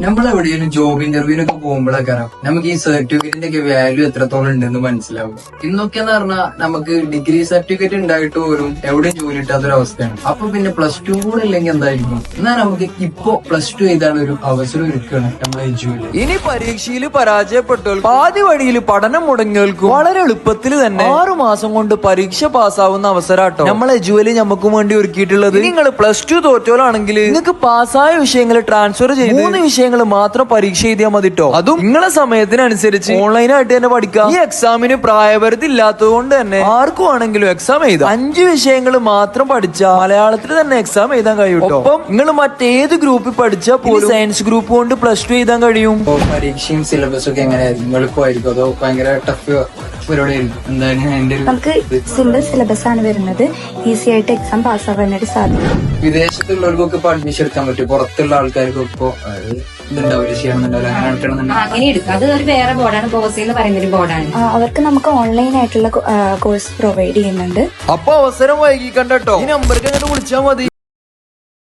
നമ്മൾ എവിടെയെങ്കിലും ജോബ് ഇന്റർവ്യൂവിനൊക്കെ പോകുമ്പോഴൊക്കെ നമുക്ക് ഈ സർട്ടിഫിക്കറ്റിന്റെ ഒക്കെ വാല്യൂ എത്രത്തോളം ഉണ്ടെന്ന് മനസ്സിലാവും. ഇന്നൊക്കെ എന്ന് പറഞ്ഞാൽ നമുക്ക് ഡിഗ്രി സർട്ടിഫിക്കറ്റ് ഉണ്ടായിട്ട് പോലും എവിടെയും ജോലി കിട്ടാത്തൊരവസ്ഥയാണ് അപ്പൊ പിന്നെ പ്ലസ് ടു കൂടെ ഇല്ലെങ്കിൽ എന്തായിരിക്കും? എന്നാൽ നമുക്ക് ഇപ്പോ പ്ലസ് ടു ചെയ്താണ് ഒരു അവസരം ഒരുക്കുകയാണ് നമ്മളെ ജോലി. ഇനി പരീക്ഷയിൽ പരാജയപ്പെട്ടു ആദ്യ വഴിയിൽ പഠനം മുടങ്ങിയവർക്ക് വളരെ എളുപ്പത്തിൽ തന്നെ ആറു മാസം കൊണ്ട് പരീക്ഷ പാസ്സാവുന്ന അവസരാട്ടോ. നമ്മളെ ജോലി നമുക്ക് വേണ്ടി ഒരുക്കിയിട്ടുള്ളത്. നിങ്ങൾ പ്ലസ് ടു തോറ്റോലാണെങ്കിൽ നിങ്ങൾക്ക് പാസ്സായ വിഷയങ്ങൾ ട്രാൻസ്ഫർ ചെയ്ത് മൂന്ന് വിഷയങ്ങൾ മാത്രം പരീക്ഷ എഴുതിയാൽ മതിട്ടോ? അതും നിങ്ങളെ സമയത്തിനനുസരിച്ച് ഓൺലൈനായിട്ട് തന്നെ പഠിക്കാം. ഈ എക്സാമിന് പ്രായപരിധി ഇല്ലാത്തത് കൊണ്ട് തന്നെ ആർക്കും ആണെങ്കിലും എക്സാം എഴുതാം. അഞ്ച് വിഷയങ്ങൾ മാത്രം പഠിച്ചാൽ മലയാളത്തിൽ തന്നെ എക്സാം എഴുതാൻ കഴിയും. ഒപ്പം നിങ്ങൾ മറ്റേത് ഗ്രൂപ്പിൽ പഠിച്ചാൽ പോലും സയൻസ് ഗ്രൂപ്പ് കൊണ്ട് പ്ലസ് ടു എഴുതാൻ കഴിയും. പരീക്ഷയും സിലബസും ഒക്കെ എങ്ങനെയായിരുന്നു? എളുപ്പമായിരിക്കും? അതോ ഭയങ്കര ടഫ് പരിപാടിയായിരിക്കും? എന്താണ് എന്റെ നമുക്ക് സിമ്പിൾ സിലബസ് ആണ് വരുന്നത്. ഈസി ആയിട്ട് എക്സാം പാസ് പാസ്സാവാനായിട്ട് സാധിക്കും. വിദേശത്തുള്ളവർക്കൊക്കെ ഇപ്പൊ അഡ്മിഷൻ എടുക്കാൻ പറ്റും. പുറത്തുള്ള ആൾക്കാർക്ക് അങ്ങനെ അത് ഒരു വേറെ ബോർഡാണ്. ബോസ് എന്ന് പറയുന്ന ഒരു ബോർഡാണ്. അവർക്ക് നമുക്ക് ഓൺലൈൻ ആയിട്ടുള്ള കോഴ്സ് പ്രൊവൈഡ് ചെയ്യുന്നുണ്ട്. അപ്പൊ അവസരം വൈകി കണ്ടോ? ഈ നമ്പർക്ക് അങ്ങോട്ട് വിളിച്ചാൽ മതി.